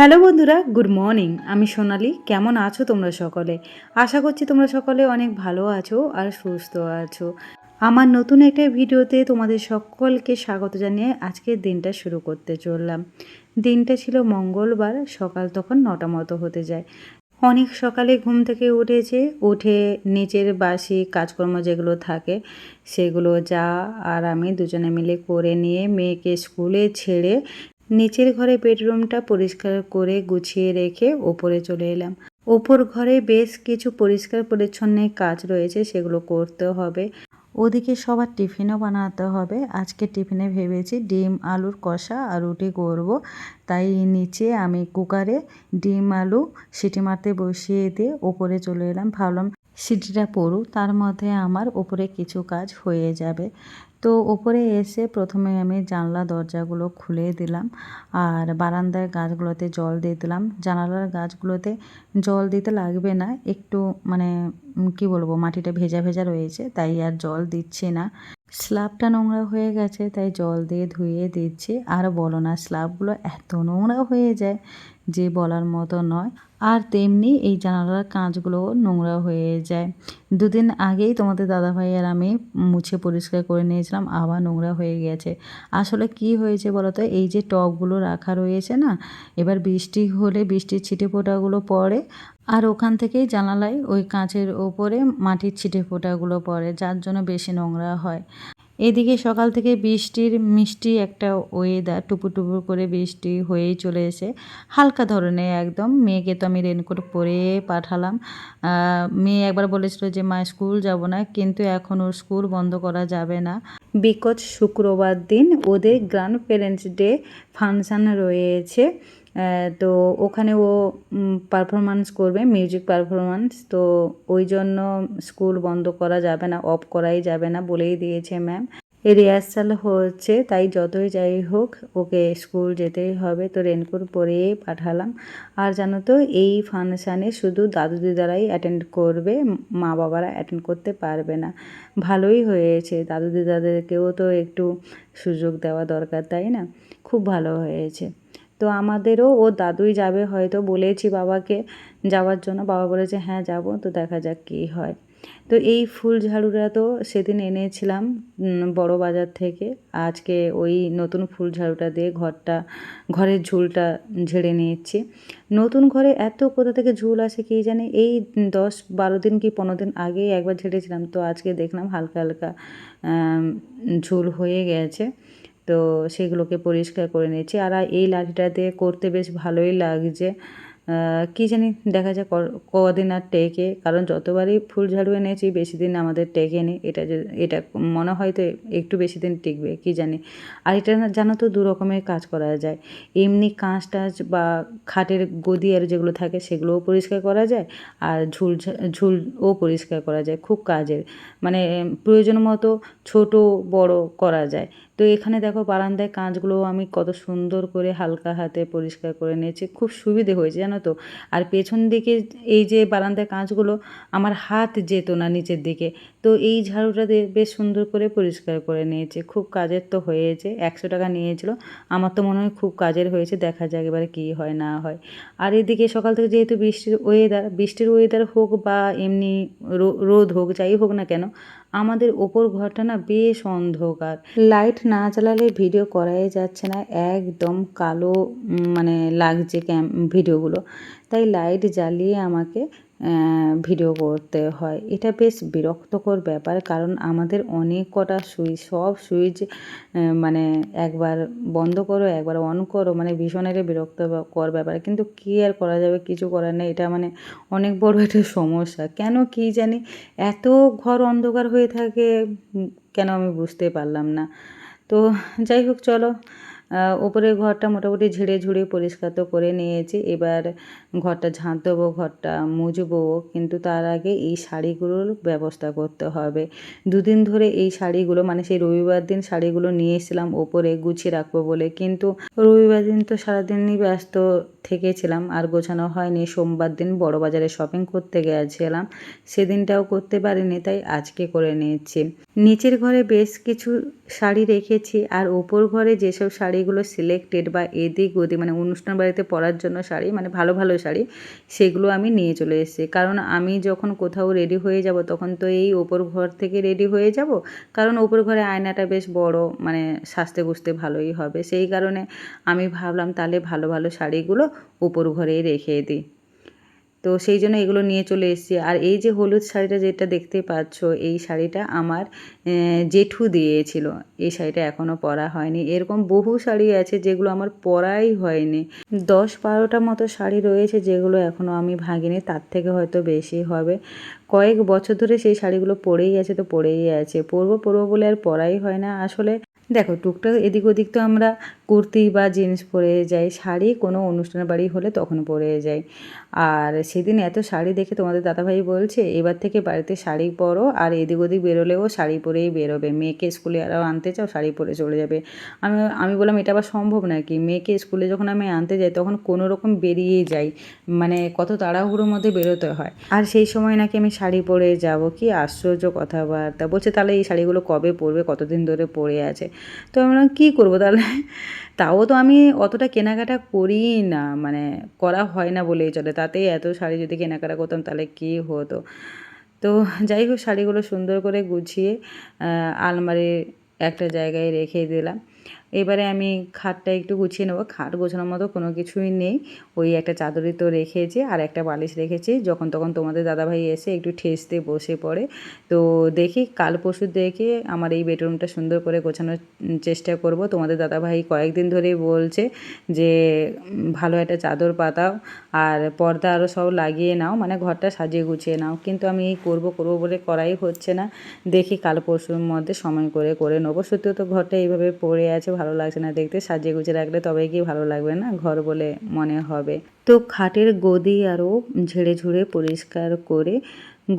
Hello বন্ধুরা, good morning. আমি সোনালি, কেমন আছো তোমরা সকলে? আশা করছি তোমরা সকলে অনেক ভালো আছো আর সুস্থ আছো। আমার নতুন একটা ভিডিওতে তোমাদের সকলকে স্বাগত জানিয়ে আজকের দিনটা শুরু করতে চললাম। দিনটা ছিল মঙ্গলবার, সকাল তখন নটা মতো হতে যায়। অনেক সকালে ঘুম থেকে উঠেছে, উঠে নিচের বাসি কাজকর্ম যেগুলো থাকে, সেগুলো যা আর আমি দুজনে মিলে করে নিয়ে মেয়েকে স্কুলে ছেড়ে নিচের ঘরে বেডরুমটা পরিষ্কার করে গুছিয়ে রেখে ওপরে চলে এলাম। ওপর ঘরে বেশ কিছু পরিষ্কার পরিচ্ছন্ন কাজ রয়েছে, সেগুলো করতে হবে। ওদিকে সবার টিফিনও বানাতে হবে। আজকে টিফিনে ভেবেছি ডিম, আলুর কষা আর রুটি করব। তাই নিচে আমি কুকারে ডিম, আলু সিটি মারতে বসিয়ে দিয়ে ওপরে চলে এলাম। ভাবলাম সিটিটা পড়ুক তার মধ্যে আমার ওপরে কিছু কাজ হয়ে যাবে। তো ওপরে এসে প্রথমে আমি জানলা দরজাগুলো খুলে দিলাম আর বারান্দার গাছগুলোতে জল দিয়ে দিলাম। জানালার গাছগুলোতে জল দিতে লাগবে না, একটু মানে কি বলব, মাটিটা ভেজা ভেজা রয়েছে, তাই আর জল দিচ্ছি না। স্ল্যাবটা নোংরা হয়ে গেছে, তাই জল দিয়ে ধুয়ে দিচ্ছি। আর বলো না স্ল্যাবগুলো এত নোংরা হয়ে যায় যে বলার মতো নয়। আর তেমনি এই জানালার কাঁচগুলো নোংরা হয়ে যায়। দুদিন আগেই তোমাদের দাদাভাই আর আমি মুছে পরিষ্কার করে নিয়েছিলাম, আবার নোংরা হয়ে গেছে। আসলে কি হয়েছে বলো তো এই যে টবগুলো রাখা রয়েছে না, এবার বৃষ্টি হলে বৃষ্টির ছিটে ফোটাগুলো পড়ে, আর ওখান থেকেই জানালায় ওই কাঁচের ওপরে মাটির ছিটে ফোটাগুলো পড়ে, যার জন্য বেশি নোংরা হয়। এদিকে সকাল থেকে বৃষ্টির মিষ্টি একটা ওয়েদার টুপুর করে বৃষ্টি হয়েই চলে এসে হালকা ধরনের একদম। মেয়েকে তো আমি রেনকোট পরে পাঠালাম। মেয়ে একবার বলেছিল যে, মা স্কুল যাব না। কিন্তু এখন ওর স্কুল বন্ধ করা যাবে না। বিকজ শুক্রবার দিন ওদের গ্র্যান্ড প্যারেন্টস ডে ফাংশান রয়েছে। তো ওখানে ও পারফরমেন্স করবে মিউজিক পারফরমেন্স তো ওই জন্য স্কুল বন্ধ করা যাবে না অফ করাই যাবে না বলেই দিয়েছে ম্যাম এ রিহার্সাল হচ্ছে, তাই যতই যাই হোক, ওকে স্কুল যেতেই হবে, তো রেনকোট পরেই পাঠালাম। আর জানো তো, এই ফাংশানে শুধু দাদু দিদারাই অ্যাটেন্ড করবে, মা বাবারা অ্যাটেন্ড করতে পারবে না। ভালোই হয়েছে, দাদু দিদাদেরকেও তো একটু সুযোগ দেওয়া দরকার, তাই না? খুব ভালো হয়েছে। তো আমাদেরও, ও দাদুই যাবে হয়তো বলেছি বাবাকে যাওয়ার জন্য। বাবা বলেছে হ্যাঁ যাব, তো দেখা যাক কী হয়। তো এই ফুল ঝাড়ুটা তো সেদিন এনেছিলাম বড় বাজার থেকে। আজকে ওই নতুন ফুল ঝাড়ুটা দিয়ে ঘরটা, ঘরের ঝুলটা ঝেড়ে নিয়েছি। নতুন ঘরে এত কোথা থেকে ঝুল আসে কী জানে? এই দশ বারো দিন কি পনেরো দিন আগেই একবার ঝেড়েছিলাম। তো আজকে দেখলাম হালকা হালকা ঝুল হয়ে গেছে। তো সেগুলোকে পরিষ্কার করে নিয়েছি। আর এই লাঠিটা দিয়ে করতে বেশ ভালোই লাগছে। কী জানি দেখা যায় কদিন আর টেকে। কারণ যতবারই ফুল ঝাড়ু এনেছি, বেশি দিন আমাদের টেকেনি। এটা এটা মনে হয় তো একটু বেশি দিন টিকবে, কী জানি। আর এটা জানো তো দু রকমের কাজ করা যায়। এমনি কাঁচ টাচ বা খাটের গদি আর যেগুলো থাকে, সেগুলোও পরিষ্কার করা যায়। আর ঝুল ঝুলও পরিষ্কার করা যায়, খুব কাজের। মানে প্রয়োজন মতো ছোট বড় করা যায়। তো এখানে দেখো বারান্দায় কাঁচগুলো আমি কত সুন্দর করে হালকা হাতে পরিষ্কার করে নিয়েছি। খুব সুবিধে হয়েছে, জানো তো। আর পেছন দিকে এই যে বারান্দায় কাঁচগুলো, আমার হাত যেত না নিচের দিকে। তো এই ঝাড়ুটা বেশ সুন্দর করে পরিষ্কার করে নিয়েছে। খুব কাজের তো হয়েছে, একশো টাকা নিয়েছিল। আমার তো মনে হয় খুব কাজের হয়েছে, দেখা যাক এবারে কী হয়, না হয়। আর এদিকে সকাল থেকে যেহেতু বৃষ্টির ওয়েদার বৃষ্টির ওয়েদার হোক বা এমনি রোদ হোক, যাই হোক না কেন আমাদের ওপর ঘরটা বেশ অন্ধকার। লাইট না চালালে ভিডিও করাই যাচ্ছে না, একদম কালো মানে লাগছে ক্যাম ভিডিওগুলো তাই লাইট জ্বালিয়ে আমাকে ভিডিও করতে হয়। এটা বেশ বিরক্তকর ব্যাপার কারণ আমাদের অনেক কটা সুইচ, সব সুইচ মানে একবার বন্ধ করো, একবার অন করো মানে ভীষণ একটা বিরক্তকর ব্যাপার। কিন্তু কী আর করা যাবে? কিছু করার নেই। এটা মানে অনেক বড় একটা সমস্যা। কেন কী জানি? এত ঘর অন্ধকার হয়ে থাকে কেন আমি বুঝতে পারলাম না। তো যাই হোক, চলো। ওপরের ঘরটা মোটামুটি ঝেড়ে ঝুড়ে পরিষ্কার তো করে নিয়েছি। এবার ঘরটা ঝাঁট দেবো ঘরটা মুজবো কিন্তু তার আগে এই শাড়িগুলোর ব্যবস্থা করতে হবে। দুদিন ধরে এই শাড়িগুলো মানে সেই রবিবার দিন শাড়িগুলো নিয়ে এসেছিলাম, ওপরে গুছিয়ে রাখব বলে। কিন্তু রবিবার দিন তো সারাদিনই ব্যস্ত থেকেছিলাম আর গোছানো হয়নি। সোমবার দিন বড় বাজারে শপিং করতে গিয়েছিলাম সেদিনটাও করতে পারিনি, তাই আজকে করে নিয়েছি। নিচের ঘরে বেশ কিছু শাড়ি রেখেছি আর ওপর ঘরে যেসব শাড়িগুলো সিলেক্টেড বা এদিক ওদিক মানে অনুষ্ঠান বাড়িতে পরার জন্য শাড়ি মানে ভালো ভালো শাড়ি, সেগুলো আমি নিয়ে চলে এসেছি। কারণ আমি যখন কোথাও রেডি হয়ে যাব, তখন তো এই ওপর ঘর থেকে রেডি হয়ে যাব। কারণ ওপর ঘরে আয়নাটা বেশ বড় মানে সাজতে গুজতে ভালোই হবে। সেই কারণে আমি ভাবলাম তাহলে ভালো ভালো শাড়িগুলো উপর ঘরেই রেখে দিই। তো সেই জন্য এগুলো নিয়ে চলে এসেছি। আর এই যে হলুদ শাড়িটা যেটা দেখতে পাচ্ছ, এই শাড়িটা আমার জেঠু দিয়েছিল। এই শাড়িটা এখনও পরা হয়নি। এরকম বহু শাড়ি আছে যেগুলো আমার পরাই হয়নি। দশ বারোটা মতো শাড়ি রয়েছে যেগুলো এখনও আমি ভাগিনি তার থেকে হয়তো বেশি হবে। কয়েক বছর ধরে সেই শাড়িগুলো পরেই আছে, তো পরেই আছে। পরবো পরবো বলে আর পরাই হয় না। আসলে দেখো টুকটাক এদিক ওদিক তো আমরা কুর্তি বা জিন্স পরে যাই, শাড়ি কোনো অনুষ্ঠান বাড়ি হলে তখন পরে যাই। আর সেদিন এত শাড়ি দেখে তোমাদের দাদাভাই বলছে, এবার থেকে বাড়িতে শাড়ি পরো আর এদিক ওদিক বেরোলেও শাড়ি পরেই বেরোবে। মেয়েকে স্কুলে আরও আনতে চাও, শাড়ি পরে চলে যাবে। আমি আমি বললাম, এটা আবার সম্ভব নাকি মেয়েকে স্কুলে যখন আমি আনতে যাই, তখন কোনো রকম বেরিয়ে যাই। মানে কত তাড়াহুড়োর মধ্যে বেরোতে হয়। আর সেই সময় নাকি আমি শাড়ি পরে যাব, কি আশ্চর্য কথাবার্তা। বলছে, তাহলে এই শাড়িগুলো কবে পরবে? কতদিন ধরে পরে আছে? তো আমি বললাম, কী করব তাহলে? তাও তো আমি অতটা কেনাকাটা করি না মানে করা হয় না বলেই চলে। তাতেই এত শাড়ি যদি কেনাকাটা করতাম তাহলে কী হতো? তো যাই হোক, শাড়িগুলো সুন্দর করে গুছিয়ে আলমারির একটা জায়গায় রেখে দিলাম। এবারে আমি খাটটা একটু গুছিয়ে নেব। খাট গোছানোর মতো কোনো কিছুই নেই। ওই একটা চাদরই তো রেখেছি আর একটা বালিশ রেখেছি। যখন তখন তোমাদের দাদাভাই এসে একটু ঠেসতে বসে পড়ে। তো দেখি কাল পরশু দেখে আমার এই বেডরুমটা সুন্দর করে গোছানোর চেষ্টা করব। তোমাদের দাদাভাই কয়েকদিন ধরেই বলছে যে ভালো একটা চাদর পাতাও আর পর্দা আরও সব লাগিয়ে নাও। মানে ঘরটা সাজিয়ে গুছিয়ে নাও। কিন্তু আমি এই করব করব বলে করাই হচ্ছে না। দেখি কাল পরশুর মধ্যে সময় করে করে নেব। সত্যি তো ঘরটা এইভাবে পড়ে আছে ভালো লাগছে না দেখতে, সাজিয়ে গুছিয়ে রাখলে তবে কি ভালো লাগবে না? ঘর বলে মনে হবে। তো খাটের গদি আরও ঝেড়ে ঝুড়ে পরিষ্কার করে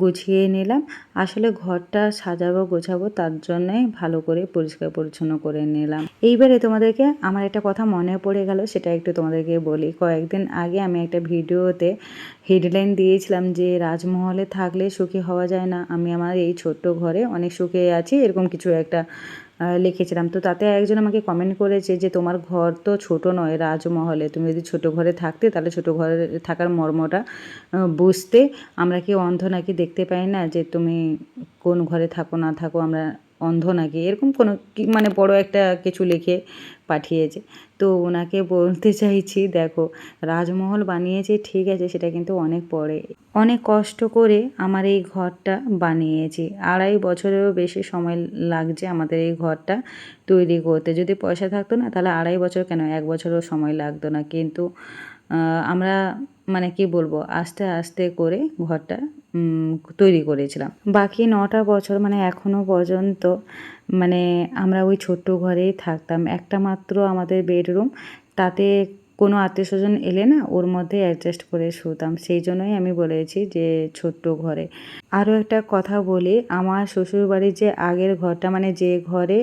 গুছিয়ে নিলাম। আসলে ঘরটা সাজাবো, গোছাবো, তার জন্যে ভালো করে পরিষ্কার পরিচ্ছন্ন করে নিলাম। এইবারে তোমাদেরকে আমার একটা কথা মনে পড়ে গেল, সেটা একটু তোমাদেরকে বলি। কয়েকদিন আগে আমি একটা ভিডিওতে হেডলাইন দিয়েছিলাম যে, রাজমহলে থাকলে সুখী হওয়া যায় না। আমি আমার এই ছোট্ট ঘরে অনেক সুখে আছি, এরকম কিছু একটা লিখেছিলাম। তো তাতে একজন আমাকে কমেন্ট করেছে যে, তোমার ঘর তো ছোট নয় রাজমহলে। তুমি যদি ছোট ঘরে থাকতে, তাহলে ছোট ঘরে থাকার মর্মটা বুঝতে আমরা কি অন্ধ নাকি দেখতে পাই না যে, তুমি কোন ঘরে থাকো, না থাকো, আমরা অন্ধ নাকি? এরকম কোনো মানে বড় একটা কিছু লিখে পাঠিয়েছে। তো ওনাকে বলতে চাইছি, দেখো, রাজমহল বানিয়েছে, ঠিক আছে, সেটা কিন্তু অনেক পরে। অনেক কষ্ট করে আমার এই ঘরটা বানিয়েছি। আড়াই বছরেরও বেশি সময় লাগছে আমাদের এই ঘরটা তৈরি করতে। যদি পয়সা থাকতো না, তাহলে আড়াই বছর কেন? এক বছরও সময় লাগতো না। কিন্তু আমরা মানে কি বলব, আস্তে আস্তে করে ঘরটা তৈরি করেছিলাম। বাকি নটা বছর মানে এখনও পর্যন্ত মানে আমরা ওই ছোট্ট ঘরেই থাকতাম। একটা মাত্র আমাদের বেডরুম, তাতে কোনো আত্মীয় স্বজন এলে না ওর মধ্যে অ্যাডজাস্ট করে শুতাম। সেই জন্যই আমি বলেছি যে ছোট্ট ঘরে। আরও একটা কথা বলি, আমার শ্বশুরবাড়ির যে আগের ঘরটা মানে যে ঘরে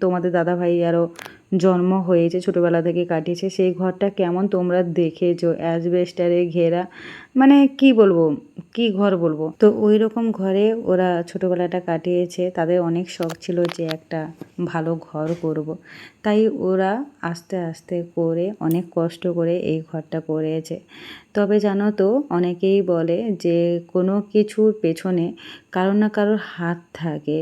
তোমাদের দাদাভাই আরও জন্ম হয়েছে, ছোটোবেলা থেকে কাটিয়েছে, সেই ঘরটা কেমন তোমরা দেখেছ অ্যাজবেস্টারে ঘেরা মানে কি বলব, কি ঘর বলব তো ওই রকম ঘরে ওরা ছোটোবেলাটা কাটিয়েছে, তাদের অনেক শখ ছিল যে একটা ভালো ঘর করব। তাই ওরা আস্তে আস্তে করে অনেক কষ্ট করে এই ঘরটা করেছে। তবে জানো তো, অনেকেই বলে যে কোনো কিছুর পেছনে কারও না কারোর হাত থাকে।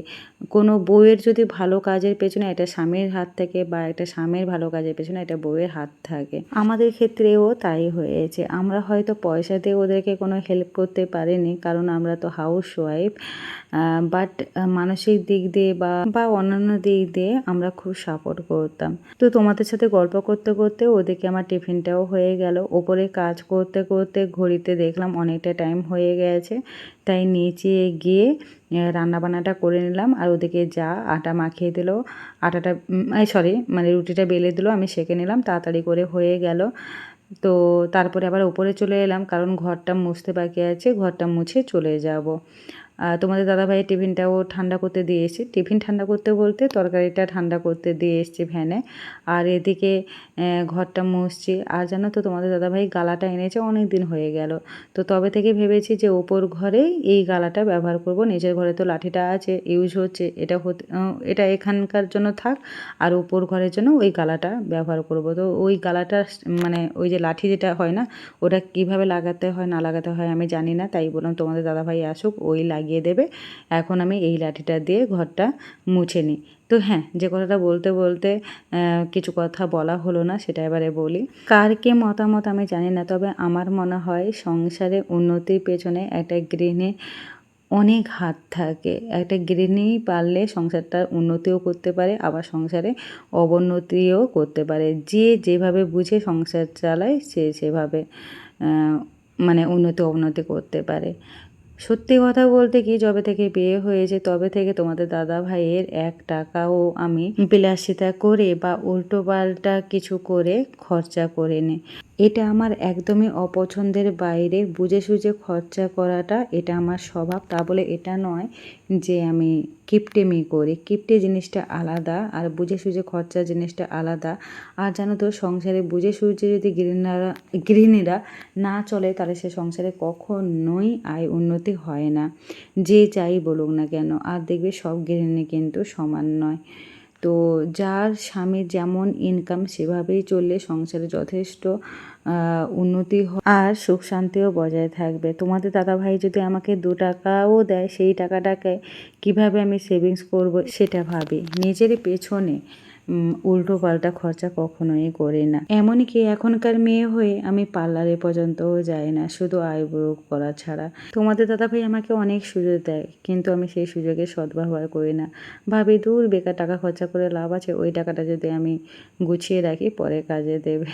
কোনো বউয়ের যদি ভালো কাজের পেছনে এটা স্বামীর হাত থাকে বা একটা স্বামীর ভালো কাজের পেছনে এটা বউয়ের হাত থাকে। আমাদের ক্ষেত্রেও তাই হয়েছে। আমরা হয়তো পয়সা দিয়ে ওদেরকে কোনো হেল্প করতে পারিনি, কারণ আমরা তো হাউস ওয়াইফ বাট মানসিক দিক দিয়ে বা বা অন্যান্য দিক দিয়ে আমরা খুব সাপোর্ট করতাম। তো তোমাদের সাথে গল্প করতে করতে ওদিকে আমার টিফিনটাও হয়ে গেল। ওপরে কাজ করতে করতে ঘড়িতে দেখলাম অনেকটা টাইম হয়ে গেছে। তাই নিচে গিয়ে রান্নাবান্নাটা করে নিলাম আর ওদিকে যা আটা মাখিয়ে দিল, আটাটা সরি মানে রুটিটা বেলে দিল, আমি সেঁকে নিলাম, তাড়াতাড়ি করে হয়ে গেল। তো তারপরে আবার ওপরে চলে এলাম কারণ ঘরটা মুছতে বাকি আছে, ঘরটা মুছে চলে যাব। তোমাদের দাদাভাইয়ের টিফিনটাও ঠান্ডা করতে দিয়ে এসেছি। টিফিন ঠান্ডা করতে বলতে তরকারিটা ঠান্ডা করতে দিয়ে এসেছি ভ্যানে। আর এদিকে ঘরটা মুছছি। আর জানো তো, তোমাদের দাদাভাই গালাটা এনেছে অনেক দিন হয়ে গেল। তো তবে থেকে ভেবেছি যে ওপর ঘরে এই গালাটা ব্যবহার করব। নিজের ঘরে তো লাঠিটা আছে, ইউজ হচ্ছে, এটা হতে এটা এখানকার জন্য থাক। আর উপর ঘরের জন্য ওই গালাটা ব্যবহার করব। তো ওই গালাটা মানে ওই যে লাঠি যেটা হয় না, ওটা কীভাবে লাগাতে হয়, না লাগাতে হয় আমি জানি না। তাই বললাম, তোমাদের দাদাভাই আসুক, ওই লাগিয়ে দেবে। এখন আমি এই লাঠিটা দিয়ে ঘরটা মুছে নিই। তো হ্যাঁ যে কথাটা বলতে বলতে কিছু কথা বলা হলো না, সেটা এবারে বলি। কার কে মতামত আমি জানি না, তবে আমার মনে হয় সংসারে উন্নতির পেছনে একটা গৃহিণী অনেক হাত থাকে। একটা গৃহিণী পারলে সংসারটার উন্নতিও করতে পারে, আবার সংসারে অবনতিও করতে পারে। যে যেভাবে বুঝে সংসার চালায়, সে সেভাবে মানে উন্নতি অবনতি করতে পারে। সত্যি কথা বলতে কি, যবে থেকে বিয়ে হয়েছে তবে থেকে তোমাদের দাদা ভাইয়ের এক টাকাও আমি বিলাসিতা করে বা উল্টো পাল্টা কিছু করে খরচা করে নি। এটা আমার একদমই অপছন্দের বাইরে বুঝে সুঝে খরচা করাটা, এটা আমার স্বভাব। তা বলে এটা নয় যে আমি কিপটেমি করি। কিপটে জিনিসটা আলাদা আর বুঝে সুঝে খরচা জিনিসটা আলাদা। আর জানো তো, সংসারে বুঝে সুঝে যদি গৃহিণীরা গৃহিণীরা না চলে, তাহলে সে সংসারে কখনোই আয় উন্নতি হয় না। যে চাই বলুক না কেন, আর দেখবে সব গৃহিণী কিন্তু সমান নয়। তো যার স্বামীর যেমন ইনকাম সেভাবেই চললে সংসারে যথেষ্ট উন্নতি আর সুখ শান্তিও বজায় থাকবে। তোমাদের দাদাভাই যদি আমাকে দু টাকাও দেয়, সেই টাকাটাকে কীভাবে আমি সেভিংস করব সেটা ভাবি। নিজের পেছনে উল্টো পাল্টা খরচা কখনোই করি না। এমনকি এখনকার মেয়ে হয়ে আমি পার্লারে পর্যন্তও যাই না, শুধু আইব্রো করা ছাড়া। তোমাদের দাদাভাই আমাকে অনেক সুযোগ দেয়, কিন্তু আমি সেই সুযোগের সদ্ব্যবহার করি না। ভাবি, দূর, বেকার টাকা খরচা করে লাভ আছে, ওই টাকাটা যদি আমি গুছিয়ে রাখি, পরে কাজে দেবে।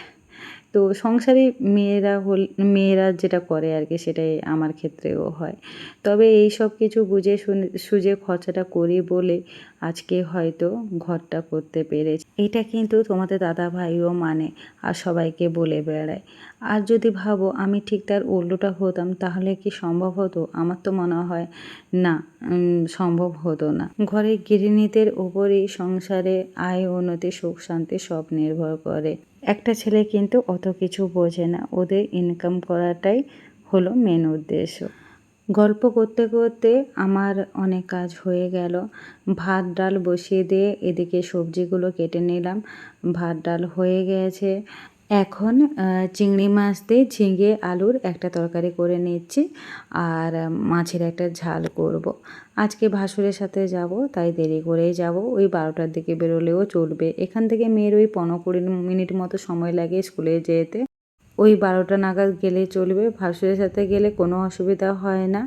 তো সংসারে মেয়েরা হল, মেয়েরা যেটা করে আর কি, সেটাই আমার ক্ষেত্রেও হয়। তবে এই সব কিছু বুঝে সুঝে খরচাটা করি বলে আজকে হয়তো ঘরটা করতে পেরেছি। এটা কিন্তু তোমাদের দাদা ভাইও মানে আর সবাইকে বলে বেড়ায়। আর যদি ভাবো আমি ঠিক তার উল্টোটা হতাম, তাহলে কি সম্ভব হতো? আমার তো মনে হয় না সম্ভব হতো না। ঘরের গৃহিণীদের উপরই সংসারে আয়, উন্নতি, সুখ, শান্তি সব নির্ভর করে। একটা ছেলে কিন্তু অত কিছু বোঝে না। ওদের ইনকাম করাটাই হলো মেন উদ্দেশ্য। গল্প করতে করতে আমার অনেক কাজ হয়ে গেল। ভাত, ডাল বসিয়ে দিয়ে এদিকে সবজিগুলো কেটে নিলাম। ভাত, ডাল হয়ে গেছে। এখন চিংড়ি মাছ দিয়ে ঝিঙে আলুর একটা তরকারি করে নিচ্ছি আর মাছের একটা ঝাল করব। আজকে ভাসুরের সাথে যাব, তাই দেরি করেই যাব। ওই বারোটার দিকে বেরোলেও চলবে। এখান থেকে মেয়ের ওই পনেরো কুড়ি মিনিট মতো সময় লাগে স্কুলে যেতে। ওই বারোটা নাগাদ গেলে চলবে। ভাসুরের সাথে গেলে কোনো অসুবিধা হয় না।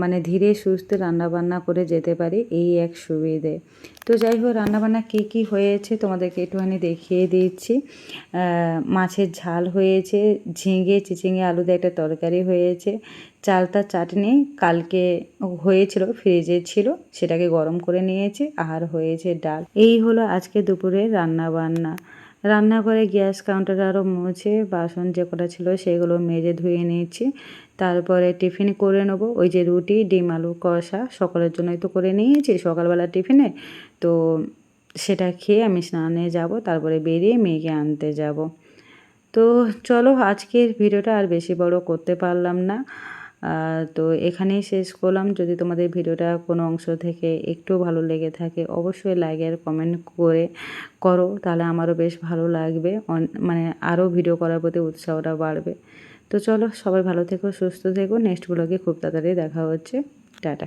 মানে ধীরে সুস্থে রান্নাবান্না করে যেতে পারি এই এক সুবিধে। তো যাই হোক রান্নাবান্না কী কী হয়েছে তোমাদেরকে একটুখানি দেখিয়ে দিচ্ছি। মাছের ঝাল হয়েছে, ঝিঙে, চিচিঙে আলু দিয়ে একটা তরকারি হয়েছে, চালতা চাটনি কালকে হয়েছিল, ফ্রিজে ছিল, সেটাকে গরম করে নিয়েছি, আর হয়েছে ডাল। এই হলো আজকে দুপুরে রান্না বান্না রান্নাঘরে গ্যাস কাউন্টার আরও মুছে, বাসন যে কটা ছিল সেগুলো মেজে ধুয়ে নিয়েছি। তারপরে টিফিন করে নেব। ওই যে রুটি, ডিম, আলু, কষা সকালের জন্যই তো করে নিয়েছি। সকালবেলা টিফিনে। তো সেটা খেয়ে আমি স্নানে যাব, তারপরে বেরিয়ে মেয়েকে আনতে যাব। তো চলো আজকের ভিডিওটা আর বেশি বড় করতে পারলাম না। তো এখানেই শেষ করলাম। যদি তোমাদের ভিডিওটা কোনো অংশ থেকে একটু ভালো লেগে থাকে, অবশ্যই লাইক আর কমেন্ট করে করো। তাহলে আমারও বেশ ভালো লাগবে। মানে আরও ভিডিও করার প্রতি উৎসাহটা বাড়বে। তো চলো সবাই ভালো থেকো সুস্থ থেকো। নেক্সট ব্লগে খুব তাড়াতাড়ি দেখা হচ্ছে। টাটা।